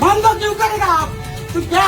बंदा क्यों करेगा आप तू क्या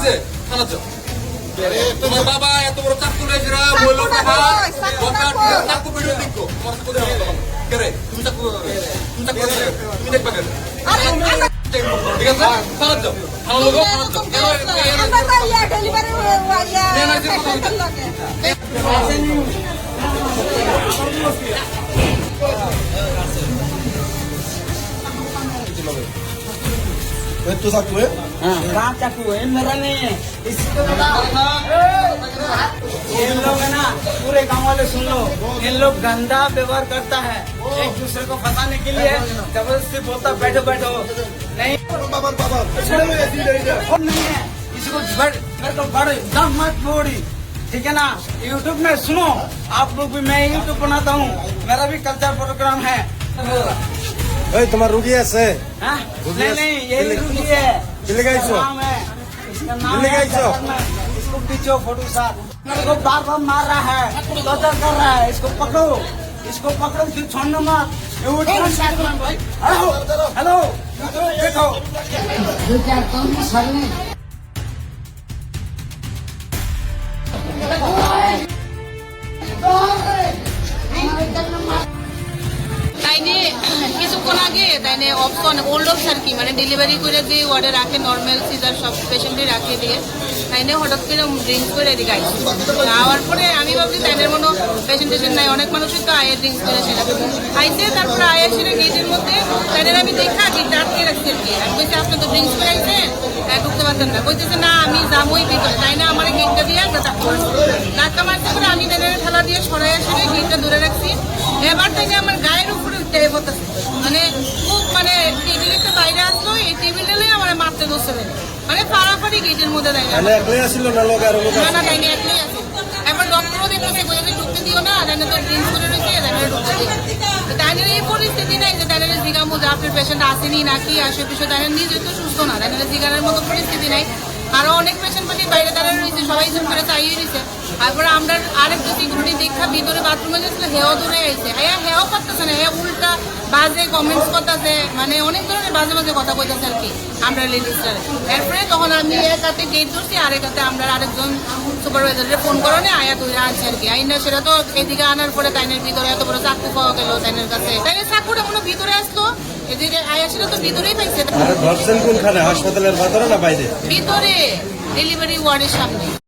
দিছে থানা যাও তোমার বাবা এত বড় চাকু লেজরা বলল টাকা কথা চাকু ভিডিও দেখো তোমার সাথে কথা বললাম তুমি চাকু তুমি চাকু তুমি দেখবা কেন ঠিক আছে থানা যাও থানা লোক থানা যাও কেন আমরা তো ইয়া ডেলিভারি वे तो साथ हुए। हाँ। चाकू है मेरा नहीं है। इसको तो ये लोग है ना पूरे गाँव वाले सुन लो। ये लोग गंदा व्यवहार करता है एक दूसरे को फंसाने के लिए। ज़बरदस्ती बोलता बैठो बैठो। नहीं। और नहीं है। इसको मेरे को बड़े दम मत मोड़ी ठीक है ना? यूट्यूब में सुनो। आप लोग भी मैं यूट्यूब बनाता हूँ। मेरा भी कल्चर प्रोग्राम है। এই তোমার রুগী আছে हाँ? रुकिए। नहीं नहीं यही रुकी है दिल्ली का इसका हिस्सा? नाम है इसका नाम दिल्ली का है हिस्सा? जगन्नाथ। इसको पीछो फोटो साथ मेरे को बार बार मार रहा है टॉर्चर कर रहा है इसको पकड़ो इसको पकड़ो फिर छोड़ना मत ये उठना हेलो हेलो देखो আগে তাইনে অপশন ওল্ড অপশন কি? মানে ডেলিভারি করে দিয়ে ওয়ার্ডে রাখে নর্মাল সিজার সব পেশেন্টে রাখে দিয়ে। তাইনে হঠাৎ করে ড্রিঙ্কস করে এদিকে আইছে আওয়ার পরে আমি ভাবছি তাইনের কোনো পেশেন্ট নাই। অনেক মানুষই তো আয়ের ড্রিঙ্কস করে সেটা আইসে তারপরে আয়া সেটা গেটের মধ্যে। তাইনের আমি দেখা গেটটা আটকে রাখছি আর কি। আমি বলছি আপনি তো ড্রিঙ্কস করে আইছেন? হ্যাঁ, ঢুকতে পারতেন না। বলতেছে না আমি যাবোই ভিতরে। তাই না আমার গেটটা দিয়ে ধাক্কা ধাক্কা মারতে করে আমি তাদের ঠেলা দিয়ে সরাই আসে গেটটা ধরে রাখছি। এবার থেকে আমার গায়ের উপরে উঠে পড়তেছে মানে খুব মানে টেবিলের বাইরে আসলো এই টেবিলে আমার মারতে বসে মানে পাড়াপাড়ি গেটের মধ্যে দেয় মানে একলাই আসিল না লোক আর লোক না না দেয়নি একলাই আছে এবার ডক্টরও দেখতেছে বলে ঢুকতে দিও না জানে তো ড্রিঙ্কস করে রয়েছে জানে ঢুকতে দিও তাদের এই পরিস্থিতি নাই যে তাদের জিগামো যে আপনার পেশেন্ট আসেনি নাকি আসে পিছু তাদের নিজে তো সুস্থ না তাদের জিগানের মতো পরিস্থিতি নাই। আরও অনেক পেশেন্ট পার্টি বাইরে দাঁড়ানো রয়েছে সবাই জুম করে চাইয়ে দিছে। তারপরে আমরা আরেকটা সিকিউরিটি দেখা ভিতরে বাথরুমে যাচ্ছিল হেও দূরে আইছে। হ্যাঁ হেও করতেছে না হ্যাঁ উল্টা বাজে কমেন্টস করতেছে মানে অনেক ধরনের বাজে বাজে কথা কইতেছে আর কি আমরা লেডিসরা এরপরে তখন আমি এক হাতে গেট ধরছি আরেক হাতে আমরা আরেকজন সুপারভাইজারে ফোন করনে আয়া তুই আনছে আর কি। আইনা সেটা তো এদিকে আনার পরে তাইনের ভিতরে এত বড় চাকু পাওয়া গেল তাইনের কাছে। তাইনের চাকুটা কোনো ভিতরে আসতো এদিকে আয়া সেটা তো ভিতরেই পাইছে। ধরছেন কোনখানে? হাসপাতালের ভেতরে না বাইরে? ভিতরে ডেলিভারি ওয়ার্ডের সামনে।